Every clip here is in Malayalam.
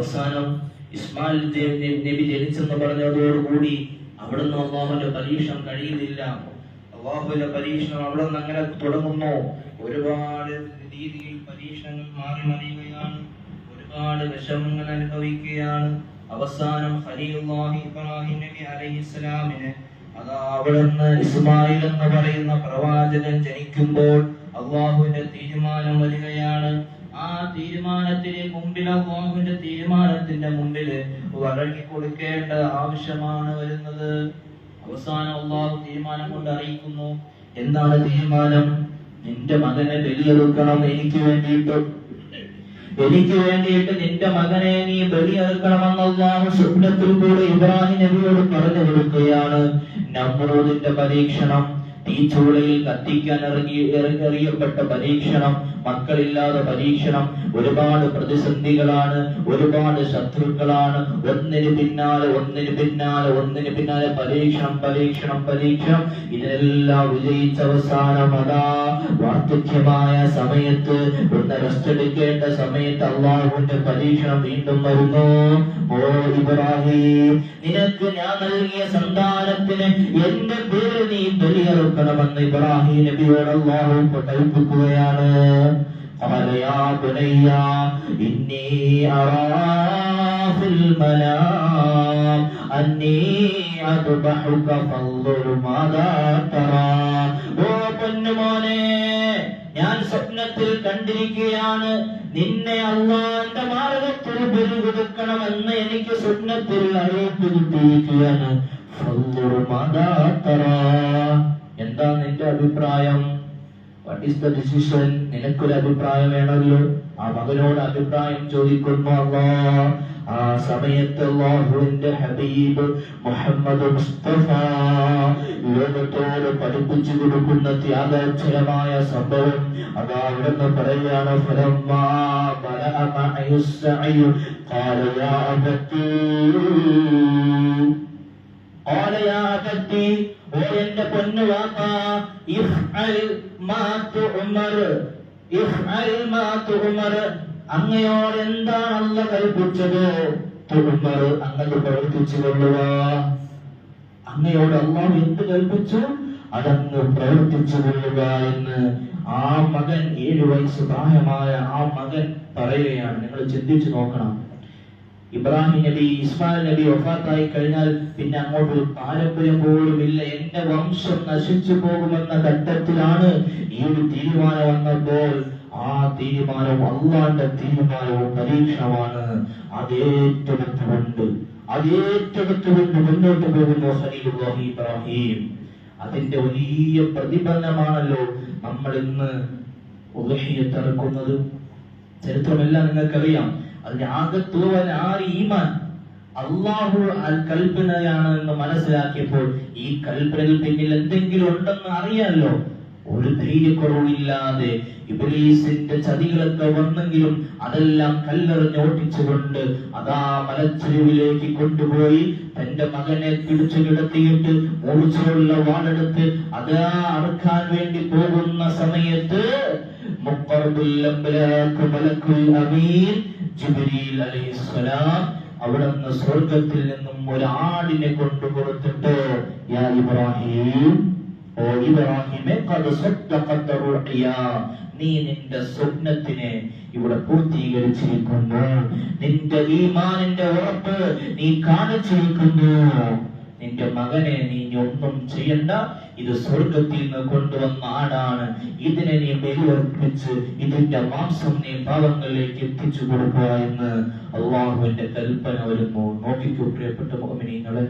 അവസാനം ഇസ്മായിൽ നബി ജനിച്ചെന്ന് പറഞ്ഞതോടുകൂടി അവിടുന്ന് അള്ളാഹുവിന്റെ പരീക്ഷണം കഴിയുന്നില്ല. അള്ളാഹുവിന്റെ പരീക്ഷണം അവിടെ നിന്ന് അങ്ങനെ തുടങ്ങുന്നു. ഒരുപാട് രീതിയിൽ പരീക്ഷണങ്ങൾ മാറി മറിയുകയാണ്. ഒരുപാട് വിഷമങ്ങൾ അനുഭവിക്കുകയാണ്. അവസാനം ഇബ്രാഹിം നബി അലൈഹിസ്സലാമിന് അതാ അവിടുന്ന് ഇസ്മായിൽ എന്ന് പറയുന്ന പ്രവാചകൻ ജനിക്കുമ്പോൾ അള്ളാഹുവിന്റെ തീരുമാനം വരികയാണ്. തീരുമാനത്തിന് മുമ്പിൽ അള്ളാഹുവിന്റെ തീരുമാനത്തിന്റെ മുമ്പിൽ വഴങ്ങി കൊടുക്കേണ്ട ആവശ്യമാണ് വരുന്നത്. അവസാനം അള്ളാഹു തീരുമാനം കൊണ്ട് അറിയിക്കുന്നു. എന്താണ് തീരുമാനം? നിന്റെ മകനെ ബലിയെടുക്കണം എനിക്ക് വേണ്ടിയിട്ട്. എനിക്ക് വേണ്ടിയിട്ട് നിന്റെ മകനെ നീ ബലിയെടുക്കണമെന്ന് അള്ളാഹു സ്വപ്നത്തിൽ കൂടെ ഇബ്രാഹിം നബിയോട് പറഞ്ഞു കൊടുക്കുകയാണ്. നമ്മളോടിന്റെ പരീക്ഷണം. തീച്ചൂളയിൽ കത്തിക്കാൻ ഇറങ്ങി ഇറങ്ങിയറിയപ്പെട്ട പരീക്ഷണം. മക്കളില്ലാതെ പരീക്ഷണം ഒരുപാട് പ്രതിസന്ധികളാണ് ഒരുപാട് ശത്രുക്കളാണ്. ഒന്നിന് പിന്നാലെ ഒന്നിന് പിന്നാലെ ഒന്നിന് പിന്നാലെ പരീക്ഷണം പരീക്ഷണം പരീക്ഷണം. ഇതിനെല്ലാം വിജയിച്ച അവസാനം അതാ വാർദ്ധക്യമായ സമയത്ത് ഒന്ന് റെസ്റ്റ് എടുക്കേണ്ട സമയത്ത് അള്ളാഹുവിന്റെ പരീക്ഷണം വീണ്ടും വരുന്നു. ഓ ഇബ്രാഹിം നിനക്ക് ഞാൻ നൽകിയ സന്താനത്തിന് എന്റെ പേര് നീ ബലിയറുക്കണമെന്ന് ഇബ്രാഹിം നബിയോട് അള്ളാഹു കൽപ്പിക്കുകയാണ് قال يا بني إني أرى في المنام أني أذبحك فانظر ماذا ترى ഓ പൊന്നുമോനെ ഞാൻ സ്വപ്നത്തിൽ കണ്ടിരിക്കുകയാണ് നിന്നെ അള്ളാന്റെ മാർഗത്തിൽ ബലി കൊടുക്കണമെന്ന് എനിക്ക് സ്വപ്നത്തിൽ അറിയിപ്പ് കിട്ടിയിരിക്കുകയാണ് ഫൻദുർ മാദാ തറാ. എന്താ നിന്റെ അഭിപ്രായം വട്ട് ഈസ് ദ ഡിസിഷൻ നിനക്കൊരു അഭിപ്രായം വേണമല്ലോ? ആ മകനോട് അഭിപ്രായം ചോദിക്കുന്നു അള്ളാ ആ സമയത്ത് അള്ളാഹുവിന്റെ ഹബീബ് മുഹമ്മദ് മുസ്തഫ ലോകത്തോട് പഠിപ്പിച്ചു കൊടുക്കുന്ന ത്യാഗക്ഷരമായ സംഭവം അത് അവിടുന്ന് പറയാണ് ഫലം ഓ എന്റെ പൊന്നു വാപ്പ അങ്ങയോട് എന്താണ് അല്ല കൽപ്പിച്ചത് തുഅമർ അങ്ങനെ പ്രവർത്തിച്ചു കൊള്ളുക അങ്ങയോട് അള്ളാഹു എന്ത് കൽപ്പിച്ചു അതങ്ങ് പ്രവർത്തിച്ചു കൊള്ളുക എന്ന്. ആ മകൻ ഏഴു വയസ്സ് പ്രായമായ ആ മകൻ പറയുകയാണ്. നിങ്ങൾ ചിന്തിച്ചു നോക്കണം. ഇബ്രാഹിം നബി ഇസ്മായിൽ നബി വഫാത്തായി കഴിഞ്ഞാൽ പിന്നെ അങ്ങോട്ട് ഒരു പാരമ്പര്യം പോലും ഇല്ല. എന്റെ വംശം നശിച്ചു പോകുമെന്ന ഘട്ടത്തിലാണ് ഈ ഒരു തീരുമാനം വന്നപ്പോൾ ആ തീരുമാനം അള്ളാന്റെ തീരുമാനവും പരീക്ഷണമാണ്. അതേറ്റെടുത്തുകൊണ്ട് അതേറ്റെടുത്തുകൊണ്ട് മുന്നോട്ട് പോകുന്നു ഖലീലുല്ലാഹി ഇബ്രാഹിം. അതിന്റെ വലിയ പ്രതിഫലനമാണല്ലോ നമ്മൾ ഇന്ന് ഉദഹിയത്തിറക്കുന്നത് ചരിത്രമെല്ലാം നിങ്ങൾക്കറിയാം. അതിന്റെ ആകത്തുവൻ ആര്? ഈമാൻ. അള്ളാഹു അൽ കൽപ്പനയാണ് എന്ന് മനസ്സിലാക്കിയപ്പോൾ ഈ കൽപ്പനയിൽ പിന്നിൽ എന്തെങ്കിലും ഉണ്ടെന്ന് അറിയാലോ? ഒരു ധൈര്യക്കുറവില്ലാതെ ഇബ്ലീസിന്റെ ചതികളൊക്കെ വന്നെങ്കിലും അതെല്ലാം കല്ലെറിഞ്ഞ് ഓട്ടിച്ചുകൊണ്ട് അതാ മലച്ചെരുവിലേക്ക് കൊണ്ടുപോയി തന്റെ മകനെ പിടിച്ചു കിടത്തിയിട്ട് മൂർച്ചയുള്ള വാളെടുത്ത് അതാ അറുക്കാൻ വേണ്ടി പോകുന്ന സമയത്ത് മലക്കുൽ അമീൻ ജിബ്രീൽ അലൈഹിസ്സലാം അവിടുന്ന് സ്വർഗത്തിൽ നിന്നും ഒരാടിനെ കൊണ്ടു കൊടുത്തിട്ട് യാ ഓ നീ നിന്റെ സ്വപ്നത്തിനെ ഇവിടെ പൂർത്തീകരിച്ചിരിക്കുന്നു. നിന്റെ ഈമാനിന്റെ ഉറപ്പ് നീ കാണിച്ചിരിക്കുന്നു. നിന്റെ മകനെ നീ ഒന്നും ചെയ്യണ്ട. ഇത് സ്വർഗത്തിൽ നിന്ന് കൊണ്ടുവന്ന ആടാണ്. ഇതിനെ നീ ബലിയർപ്പിച്ച് ഇതിന്റെ മാംസം നീ പാവങ്ങളിലേക്ക് എത്തിച്ചു കൊടുക്കുക എന്ന് അള്ളാഹുവിന്റെ കൽപ്പന വരുന്നു. നോക്കിക്കൂ പ്രിയപ്പെട്ട മോമിനിങ്ങളെ.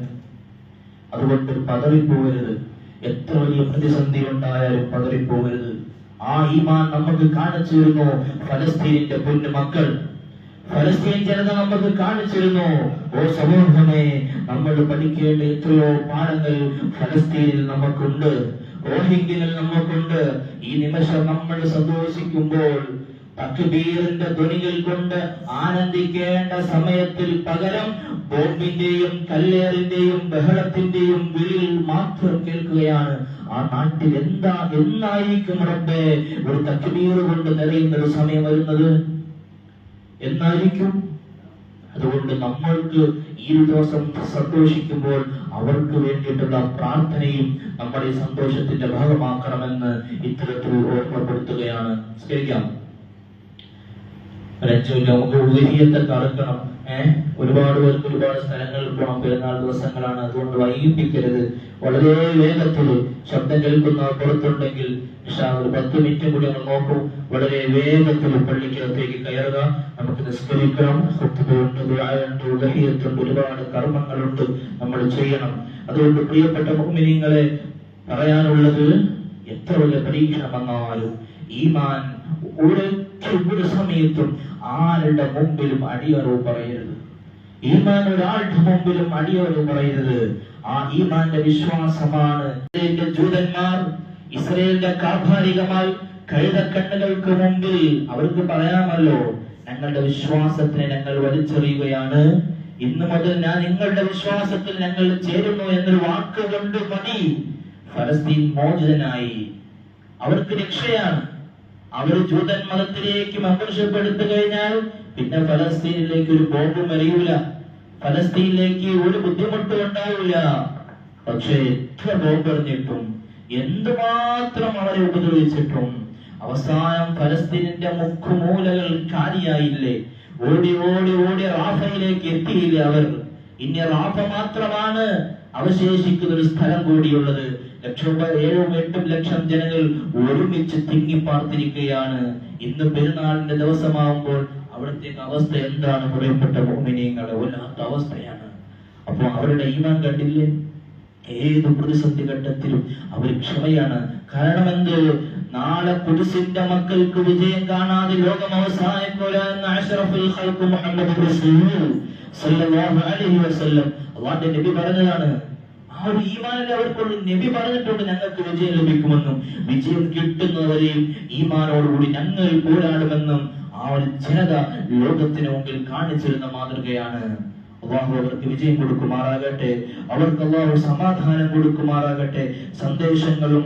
അതുകൊണ്ട് പതറിപ്പോകരുത്. എത്ര വലിയ പ്രതിസന്ധി ഉണ്ടായാലും പതറിപ്പോകരുത്. ആ ഈമാൻ നമുക്ക് കാണിച്ചു തരുന്നു. ഫലസ്തീനിന്റെ പൊന്നു മക്കൾ. ഫലസ്തീൻ ജനത നമുക്ക് കാണിച്ചിരുന്നു ഓ സമൂഹമേ നമ്മൾ പഠിക്കേണ്ട എത്രയോ പാഠങ്ങൾ ഫലസ്തീനിൽ നമുക്കുണ്ട് റോഹിംഗ്യയിൽ നമുക്കുണ്ട്. ഈ നിമിഷം നമ്മൾ സന്തോഷിക്കുമ്പോൾ തക്ബീറിന്റെ ധ്വനികൾ കൊണ്ട് ആനന്ദിക്കേണ്ട സമയത്തിൽ പകരം ബോംബിന്റെയും കല്ലേറിന്റെയും ബഹളത്തിന്റെയും വിളിയിൽ മാത്രം കേൾക്കുകയാണ്. ആ നാട്ടിൽ എന്താ എന്നായിരിക്കും റബ്ബേ? ഒരു തക്ബീർ കൊണ്ട് നിറയുന്ന ഒരു സമയം വരുന്നത്. എന്നായിരിക്കും? അതുകൊണ്ട് നമ്മൾക്ക് ഈ ദിവസം സന്തോഷിക്കുമ്പോൾ അവർക്ക് വേണ്ടിയിട്ടുള്ള പ്രാർത്ഥനയും നമ്മുടെ ഈ സന്തോഷത്തിന്റെ ഭാഗമാക്കണമെന്ന് ഇത്തരത്തിൽ ഓർമ്മപ്പെടുത്തുകയാണ്. സ്കരിക്കാം ഒരഞ്ചുമില്ല നമുക്ക് ഏഹ് ഒരുപാട് പേർക്ക് ഒരുപാട് സ്ഥലങ്ങളിൽ പോകണം പെരുന്നാൾ ദിവസങ്ങളാണ് അതുകൊണ്ട് വൈകിപ്പിക്കരുത്. വളരെ വേഗത്തിൽ ശബ്ദം കേൾക്കുന്ന പുറത്തുണ്ടെങ്കിൽ ഒരു പത്ത് മിനിറ്റ് കൂടി നമ്മൾ നോക്കും. വളരെ വേഗത്തിൽ പള്ളിക്കകത്തേക്ക് കയറുക. നമുക്ക് നിസ്കരിക്കണം ഉദഹിയത്തുണ്ട് ഒരുപാട് കർമ്മങ്ങളുണ്ട് നമ്മൾ ചെയ്യണം. അതുകൊണ്ട് പ്രിയപ്പെട്ട മുഹ്മിനീങ്ങളെ പറയാനുള്ളത് എത്ര വലിയ പരീക്ഷണം വന്നാലും ഈമാൻ ഒരൊറ്റ ഒരു സമയത്തും ആരുടെ മുമ്പിലും അടിയറവ് പറയരുത്. ഈമാൻ ഒരാളുടെ മുമ്പിലും അടിയറവ് പറയരുത്. ആ ഈമാന്റെ വിശ്വാസമാണ്. ജൂതന്മാർ ഇസ്രയേലിന്റെ കാർഭാരികമായി കഴുതക്കണ്ണുകൾക്ക് മുമ്പിൽ അവർക്ക് പറയാമല്ലോ ഞങ്ങളുടെ വിശ്വാസത്തിനെ ഞങ്ങൾ വലിച്ചെറിയുകയാണ്. ഇന്നു മുതൽ ഞാൻ നിങ്ങളുടെ വിശ്വാസത്തിൽ ഞങ്ങൾ ചേരുന്നു എന്നൊരു വാക്ക് കൊണ്ട് മതി. ഫലസ്തീൻ മോചിതനായി. അവർക്ക് രക്ഷയാണ്. അവർ ജൂതൻ മതത്തിലേക്ക് ആകർഷപ്പെടുത്തു കഴിഞ്ഞാൽ പിന്നെ ഫലസ്തീനിലേക്ക് ഒരു ബോംബും എറിയൂല ഫലസ്തീനിലേക്ക് ഒരു ബുദ്ധിമുട്ടും ഉണ്ടാവില്ല പക്ഷെ എത്ര ബോംബ് എറിഞ്ഞിട്ടും എന്തുമാത്രം അവരെ ഉപദ്രവിച്ചിട്ടും അവസാനം ഫലസ്തീനിന്റെ മുക്കുമൂലകൾ കാലിയായില്ലേ. ഓടി ഓടി ഓടി റാഫയിലേക്ക് എത്തിയില്ല അവർ. ഇനി റാഫ മാത്രമാണ് അവശേഷിക്കുന്ന ഒരു സ്ഥലം കൂടിയുള്ളത്. എട്ടും ലക്ഷം ജനങ്ങൾ ഒരുമിച്ച് തിങ്ങി പാർത്തിരിക്കുകയാണ് ഇന്ന് പെരുന്നാളിന്റെ ദിവസമാകുമ്പോൾ അവിടുത്തെ അവസ്ഥ എന്താണ്? പ്രിയപ്പെട്ട ഭൂമിനിയങ്ങളെ വല്ലാത്ത അവസ്ഥയാണ്. അപ്പൊ അവരുടെ ഈമാൻ കണ്ടില്ലേ? ഏത് പ്രതിസന്ധി ഘട്ടത്തിലും അവർ ക്ഷമയാണ്. കാരണം എന്ത് നാളെ കുരിശിന്റെ മക്കൾക്ക് വിജയം കാണാതെ ലോകം അവസാനിക്കൂല എന്ന അഷ്റഫുൽ ഖൽഖ് മുഹമ്മദ് സല്ലല്ലാഹു അലൈഹി വസല്ലം അല്ലാഹുവിന്റെ നബി പറഞ്ഞതാണ്. ആ ഒരു ഈമാനിൽ അവർക്കുള്ള നബി പറഞ്ഞിട്ടുണ്ട് ഞങ്ങൾക്ക് വിജയം ലഭിക്കുമെന്നും വിജയം കിട്ടുന്നവരെയും ഈമാനോടുകൂടി ഞങ്ങൾ പോരാടുമെന്നും ആ ഒരു ജനത ലോകത്തിന് മുമ്പിൽ കാണിച്ചിരുന്ന മാതൃകയാണ്. അള്ളാഹു അവർക്ക് വിജയം കൊടുക്കുമാറാകട്ടെ. അവർക്ക് അള്ളാഹു സമാധാനം കൊടുക്കുമാറാകട്ടെ. സന്ദേശങ്ങളും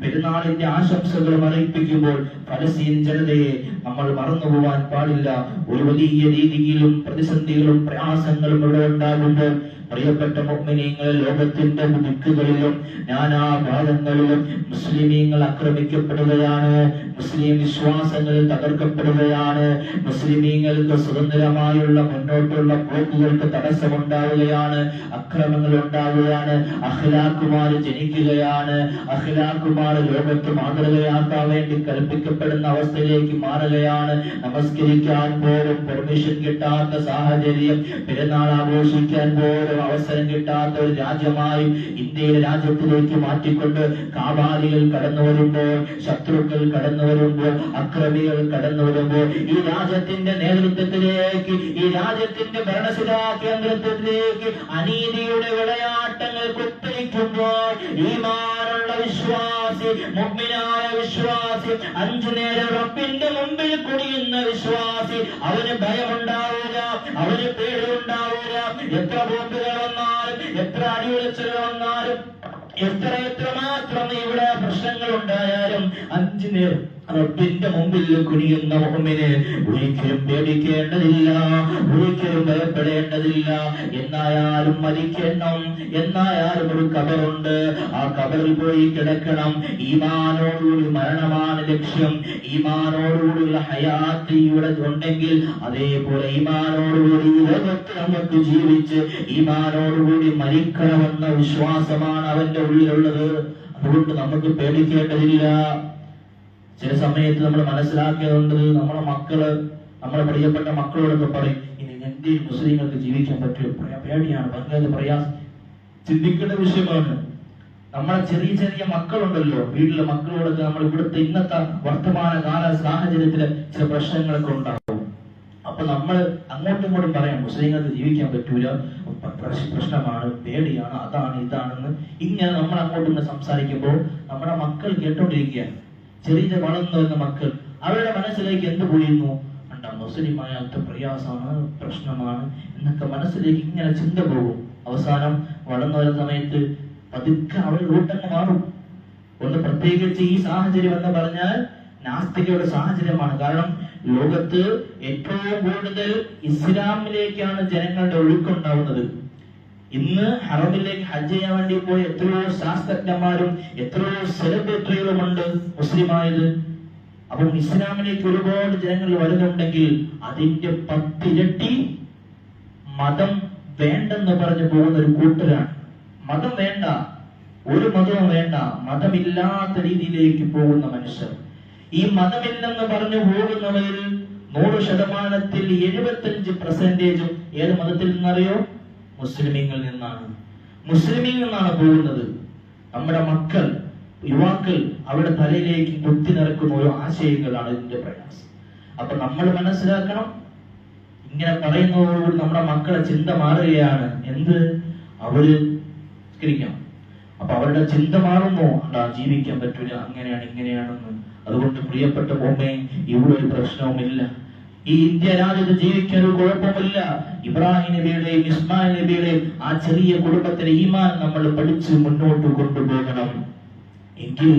പെരുന്നാളിന്റെ ആശംസകളും അറിയിപ്പിക്കുമ്പോൾ ഫലസ്തീൻ ജനതയെ നമ്മൾ മറന്നു പോവാൻ പാടില്ല. ഒരു വലിയ രീതിയിലും പ്രതിസന്ധികളും പ്രയാസങ്ങളും ഇവിടെ ഉണ്ടാകുമ്പോൾ പ്രിയപ്പെട്ട മുഗ്മിനീങ്ങൾ ലോകത്തിന്റെ ദിക്കുകളിലും നാനാ ഭാഗങ്ങളിലും മുസ്ലിമീങ്ങൾ ആക്രമിക്കപ്പെടുകയാണ്. മുസ്ലിം വിശ്വാസങ്ങൾ തകർക്കപ്പെടുകയാണ്. മുസ്ലിമീങ്ങൾക്ക് സ്വതന്ത്രമായുള്ള മുന്നോട്ടുള്ള പോക്കുകൾക്ക് തടസ്സമുണ്ടാവുകയാണ്. അക്രമങ്ങൾ ഉണ്ടാവുകയാണ്. അഖിലാക്കുമാർ ജനിക്കുകയാണ്. അഖിലാക്കുമാർ ലോകത്ത് മാതൃകയാക്കാൻ വേണ്ടി കൽപ്പിക്കപ്പെടുന്ന അവസ്ഥയിലേക്ക് മാറുകയാണ്. നമസ്കരിക്കാൻ പോലും പെർമിഷൻ കിട്ടാത്ത സാഹചര്യം പെരുന്നാൾ ആഘോഷിക്കാൻ പോലും അവസരം കിട്ടാത്ത ഒരു രാജ്യമായി ഇന്ത്യയിലെ രാജ്യത്തിലേക്ക് മാറ്റിക്കൊണ്ട് കാബാലികൾ കടന്നു വരുമ്പോൾ ശത്രുക്കൾ കടന്നു വരുമ്പോൾ അക്രമികൾ കടന്നു വരുമ്പോൾ ഈ രാജ്യത്തിന്റെ നേതൃത്വത്തിലേക്ക് ഈ രാജ്യത്തിന്റെ ഭരണസിലാ കേന്ദ്രത്തിലേക്ക് അനീതിയുടെ വിളയാട്ടങ്ങൾ കുത്തരിക്കുമ്പോൾ ഈമാനുള്ള വിശ്വാസി മുഗ്മിനായ വിശ്വാസി അഞ്ചു നേരം റബ്ബിന്റെ മുമ്പിൽ കുടിയുന്ന വിശ്വാസി. അവന് ഭയമുണ്ടാവുക അവന് പേടിയുണ്ടാവുക. എത്ര ബോംബുകൾ വന്നാലും എത്ര അടിയൊളിച്ചുകൾ വന്നാലും എത്ര എത്ര മാത്രം ഇവിടെ പ്രശ്നങ്ങൾ ഉണ്ടായാലും അഞ്ചു നേരം റബ്ബിന്റെ മുമ്പിൽ കുനിയുന്ന മുഹമ്മിന് ഒരിക്കലും പേടിക്കേണ്ടതില്ല ഒരിക്കലും ഭയപ്പെടേണ്ടതില്ല. എന്നായാലും മരിക്കണം എന്നായാലും ഒരു കബറുണ്ട് ആ കബറിൽ പോയി കിടക്കണം. ഈമാനോടുകൂടി മരണമാണ് ലക്ഷ്യം. ഈമാനോടുകൂടിയുള്ള ഹയാത്ത് ഇവിടെ ഉണ്ടെങ്കിൽ അതേപോലെ ഈമാനോടുകൂടി ലോകത്ത് നമുക്ക് ജീവിച്ച് ഈമാനോടുകൂടി മരിക്കണമെന്ന വിശ്വാസമാണ് അവന്റെ ഉള്ളിലുള്ളത്. അതുകൊണ്ട് നമുക്ക് പേടിക്കേണ്ടതില്ല. ചില സമയത്ത് നമ്മൾ മനസ്സിലാക്കിയതുകൊണ്ട് നമ്മുടെ മക്കൾ നമ്മളെ പ്രിയപ്പെട്ട മക്കളോടൊക്കെ പറയും ഇനി ഇന്ത്യയിൽ മുസ്ലിങ്ങൾക്ക് ജീവിക്കാൻ പറ്റുമോ പേടിയാണ് ഭയങ്കര പ്രയാസം. ചിന്തിക്കേണ്ട വിഷയമാണ്. നമ്മളെ ചെറിയ ചെറിയ മക്കളുണ്ടല്ലോ വീട്ടിലെ മക്കളോടൊക്കെ നമ്മൾ ഇവിടുത്തെ ഇന്നത്തെ വർത്തമാന കാല സാഹചര്യത്തിൽ ചില പ്രശ്നങ്ങളൊക്കെ ഉണ്ടാകും അപ്പൊ നമ്മൾ അങ്ങോട്ടും ഇങ്ങോട്ടും പറയാം മുസ്ലിങ്ങൾക്ക് ജീവിക്കാൻ പറ്റൂല. പ്രശ്നമാണ് പേടിയാണ് അതാണ് ഇതാണെന്ന്. ഇങ്ങനെ നമ്മൾ അങ്ങോട്ടും സംസാരിക്കുമ്പോൾ നമ്മുടെ മക്കൾ കേട്ടോണ്ടിരിക്കുകയാണ്. ചെറിയ വളർന്നു വരുന്ന മക്കൾ അവരുടെ മനസ്സിലേക്ക് എന്ത് പോയിരുന്നു? മുസ്ലിമായ അത്ര പ്രയാസമാണ് പ്രശ്നമാണ് എന്നൊക്കെ മനസ്സിലേക്ക് ഇങ്ങനെ ചിന്ത പോകും. അവസാനം വളർന്നു വരുന്ന സമയത്ത് പതുക്കെ അവരുടെ റൂട്ടങ്ങ് മാറും. ഒന്ന് പ്രത്യേകിച്ച് ഈ സാഹചര്യം എന്ന് പറഞ്ഞാൽ നാസ്തികയുടെ സാഹചര്യമാണ്. കാരണം ലോകത്ത് ഏറ്റവും കൂടുതൽ ഇസ്ലാമിലേക്കാണ് ജനങ്ങളുടെ ഒഴുക്കുണ്ടാവുന്നത് ഇന്ന് ഹറമിലേക്ക് ഹജ്ജ് ചെയ്യാൻ വേണ്ടി പോയ എത്രയോ ശാസ്ത്രജ്ഞന്മാരും എത്രയോ സെലിബ്രിറ്റികളുമുണ്ട് മുസ്ലിമായത്. അപ്പം ഇസ്ലാമിലേക്ക് ഒരുപാട് ജനങ്ങൾ വരുന്നുണ്ടെങ്കിൽ അതിന്റെ പത്തിരട്ടി മതം വേണ്ടെന്ന് പറഞ്ഞു പോകുന്ന ഒരു കൂട്ടരാണ്. മതം വേണ്ട. ഒരു മതവും വേണ്ട. മതമില്ലാത്ത രീതിയിലേക്ക് പോകുന്ന മനുഷ്യർ. ഈ മതമില്ലെന്ന് പറഞ്ഞു പോകുന്നവരിൽ നൂറ് ശതമാനത്തിൽ എഴുപത്തഞ്ച് പെർസെന്റേജും ഏത് മതത്തിൽ നിന്നറിയോ? മുസ്ലിമീങ്ങളിൽ നിന്നാണ്. മുസ്ലിമീങ്ങളിൽ നിന്നാണ് പോകുന്നത്. നമ്മുടെ മക്കൾ യുവാക്കൾ അവരുടെ തലയിലേക്ക് കുത്തി നിറക്കുന്ന ഓരോ ആശയങ്ങളാണ് ഇതിന്റെ പ്രയാസം. അപ്പൊ നമ്മൾ മനസ്സിലാക്കണം. ഇങ്ങനെ പറയുന്നതോടുകൂടി നമ്മുടെ മക്കളെ ചിന്ത മാറുകയാണ്. എന്ത്? അവർ നിസ്കരിക്കാം. അപ്പൊ അവരുടെ ചിന്ത മാറുന്നു അതാ ജീവിക്കാൻ പറ്റൂല. അങ്ങനെയാണ് ഇങ്ങനെയാണെന്ന്. അതുകൊണ്ട് പ്രിയപ്പെട്ട ബോമ്മയെ ഇവിടെ ഒരു പ്രശ്നവുമില്ല. ഈ ഇന്ത്യ രാജ്യത്ത് ജീവിക്കാൻ ഒരു കുഴപ്പമില്ല. ഇബ്രാഹിം നബിയുടെയും ഇസ്മായിൽ നബിയുടെയും ആ ചെറിയ കുടുംബത്തിലെ ഈമാൻ നമ്മൾ പഠിച്ച് മുന്നോട്ട് കൊണ്ടുപോകണം. എങ്കിൽ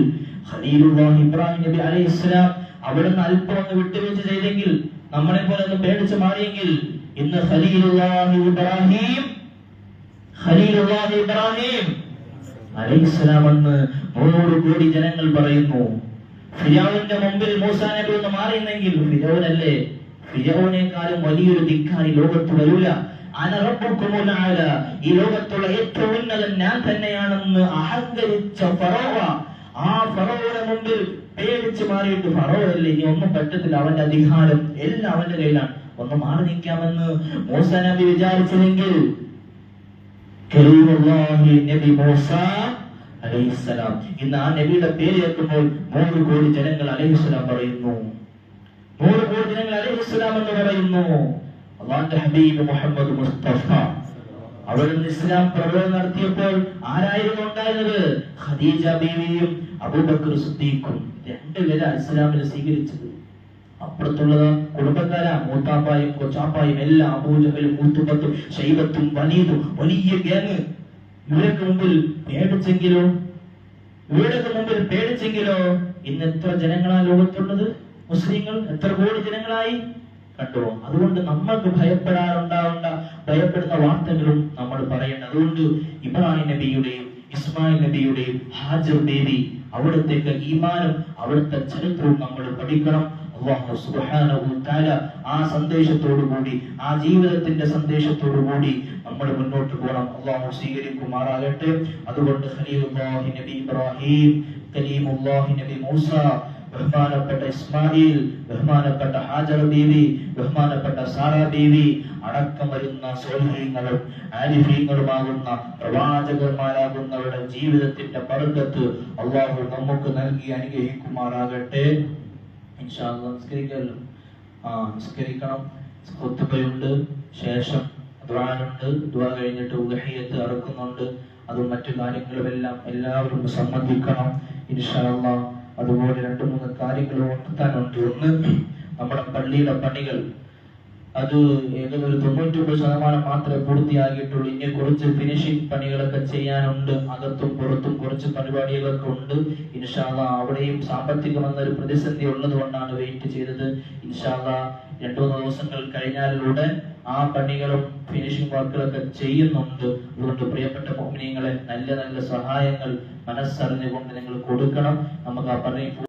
ഇബ്രാഹിം നബി അലൈഹി ഇസ്ലാം അവിടുന്ന് അല്പം ഒന്ന് വിട്ടുവീഴ്ച ചെയ്തെങ്കിൽ നമ്മളെ പോലെ ഒന്ന് പേടിച്ച് മാറിയെങ്കിൽ ഇന്ന് ഇബ്രാഹിം ഇബ്രാഹിം അലൈഹിസ്സലാം എന്ന് നൂറ് കോടി ജനങ്ങൾ പറയുന്നു. ഫിരാവിന്റെ മുമ്പിൽ മൂസാ നബി ഒന്ന് മാറിയെന്നെങ്കിൽ ഫിരാവനല്ലേ ഫിരാവിനേക്കാളും വലിയൊരു ധിക്കാരി ലോകത്ത് വരൂല. അന റബ്ബുക്കുമുൽ അഅല. ഈ ലോകത്തുള്ള ഏറ്റവും ഉന്നതൻ ഞാൻ തന്നെയാണെന്ന് അഹങ്കരിച്ച ഫറോവ. ആ ഫറോയുടെ മുമ്പിൽ പേടിച്ച് മാറിയിട്ട് ഫറോ അല്ലേ? ഇനി ഒന്നും പറ്റത്തില്ല. അവന്റെ അധികാരം എല്ലാം അവന്റെ കയ്യിലാണ്. ഒന്ന് മാറി നിൽക്കാമെന്ന് മൂസ നബി വിചാരിച്ചില്ലെങ്കിൽ നബി മൂസ അലൈഹിസ്സലാം. ഇന്ന് ആ നബിയുടെ പേര് കേൾക്കുമ്പോൾ മൂന്ന് കോടി ജനങ്ങൾ അലൈഹിസ്സലാം പറയുന്നു. നൂറ് കോടി ജനങ്ങൾ അലൈഹിസ്സലാം എന്ന് പറയുന്നു. അള്ളാന്റെ ഹബീബ് മുഹമ്മദ് മുസ്തഫ. അവിടുന്ന് ഇസ്ലാം പ്രബോധനം നടത്തിയപ്പോൾ ആരായിരുന്നു ഉണ്ടായിരുന്നത്? ഖദീജ ബീവിയും അബൂബക്കർ സിദ്ദീഖും. രണ്ടുപേരാ ഇസ്ലാമിനെ സ്വീകരിച്ചത്. അപ്പുറത്തുള്ളത് കുടുംബക്കാരാ മൂത്താപ്പായും കൊച്ചാപ്പായും എല്ലാ അബൂജകളും മൂത്തുപത്തും ശൈവത്തും വനീതും വലിയ ഗ്യാങ് ഇവരൊക്കെ മുമ്പിൽ പേടിച്ചെങ്കിലോ? ഇവരുടെ മുമ്പിൽ പേടിച്ചെങ്കിലോ? ഇന്ന് എത്ര ജനങ്ങളാ ലോകത്തുള്ളത്? മുസ്ലിങ്ങൾ എത്ര കോടി ജനങ്ങളായി? കണ്ടോ? അതുകൊണ്ട് നമ്മൾക്ക് ഭയപ്പെടാറുണ്ടാവേണ്ട ഭയപ്പെടുന്ന വാർത്തകളും നമ്മൾ പറയേണ്ട. അതുകൊണ്ട് ഇബ്രാഹിം നബിയുടെയും ഇസ്മായിൽ നബിയുടെയും ഹാജർ ദേവി അവിടത്തേക്ക് ഈമാനും അവിടുത്തെ ചരിത്രവും നമ്മൾ പഠിക്കണം. അള്ളാഹു സുബ്ഹാനഹു ആ സന്ദേശത്തോടു കൂടി ആ ജീവിതത്തിന്റെ സന്ദേശത്തോടു കൂടി നമ്മൾ മുന്നോട്ട് പോകണം. അള്ളാഹു സ്വീകരിക്കുമാറാകട്ടെ. അതുകൊണ്ട് നബി ഇബ്രാഹിം നബി മൂസ ബഹുമാനപ്പെട്ട ഇസ്മായിൽ ബഹുമാനപ്പെട്ട ഹാജർ ബീവി ബഹുമാനപ്പെട്ട സാറ ബീവി അടക്കം വരുന്ന സോഹീങ്ങളും ആരിഫീങ്ങളുമാകുന്ന പ്രവാചകന്മാരാകുന്നവരുടെ ജീവിതത്തിന്റെ പർഗത്ത് അള്ളാഹു നമുക്ക് നൽകി അനുഗ്രഹിക്കുമാറാകട്ടെ. നിസ്കരിക്കല്ലോ ആ നിസ്കരിക്കണം. ഖുത്ബയുണ്ട് ശേഷം ദ്വാനുണ്ട്. ദ്വാ കഴിഞ്ഞിട്ട് ഉദഹിയത്ത് അറക്കുന്നുണ്ട് അതും മറ്റു കാര്യങ്ങളുമെല്ലാം എല്ലാവരും സംബന്ധിക്കണം ഇൻഷാ അല്ലാഹ് അതുപോലെ രണ്ട് മൂന്ന് കാര്യങ്ങൾ ഓർത്താനുണ്ട് ഒന്ന് നമ്മുടെ പള്ളിയുടെ പണികൾ അത് ഏകദേശം ഒരു തൊണ്ണൂറ്റൊമ്പത് ശതമാനം മാത്രമേ പൂർത്തിയാകിയിട്ടുള്ളൂ. ഇനി കുറച്ച് ഫിനിഷിംഗ് പണികളൊക്കെ ചെയ്യാനുണ്ട്. അകത്തും പുറത്തും കുറച്ച് പരിപാടികളൊക്കെ ഉണ്ട്. ഇൻഷാല്ല അവിടെയും സാമ്പത്തികം ഒരു പ്രതിസന്ധി ഉള്ളത് കൊണ്ടാണ് വെയിറ്റ് ചെയ്തത്. ഇൻഷാല്ല രണ്ടു മൂന്ന് ദിവസങ്ങൾ കഴിഞ്ഞാലൂടെ ആ പണികളും ഫിനിഷിംഗ് വർക്കുകളൊക്കെ ചെയ്യുന്നുണ്ട്. അതുകൊണ്ട് പ്രിയപ്പെട്ട മോഹിനിയങ്ങളെ നല്ല നല്ല സഹായങ്ങൾ മനസ്സറിഞ്ഞുകൊണ്ട് നിങ്ങൾ കൊടുക്കണം. നമുക്ക് ആ പണി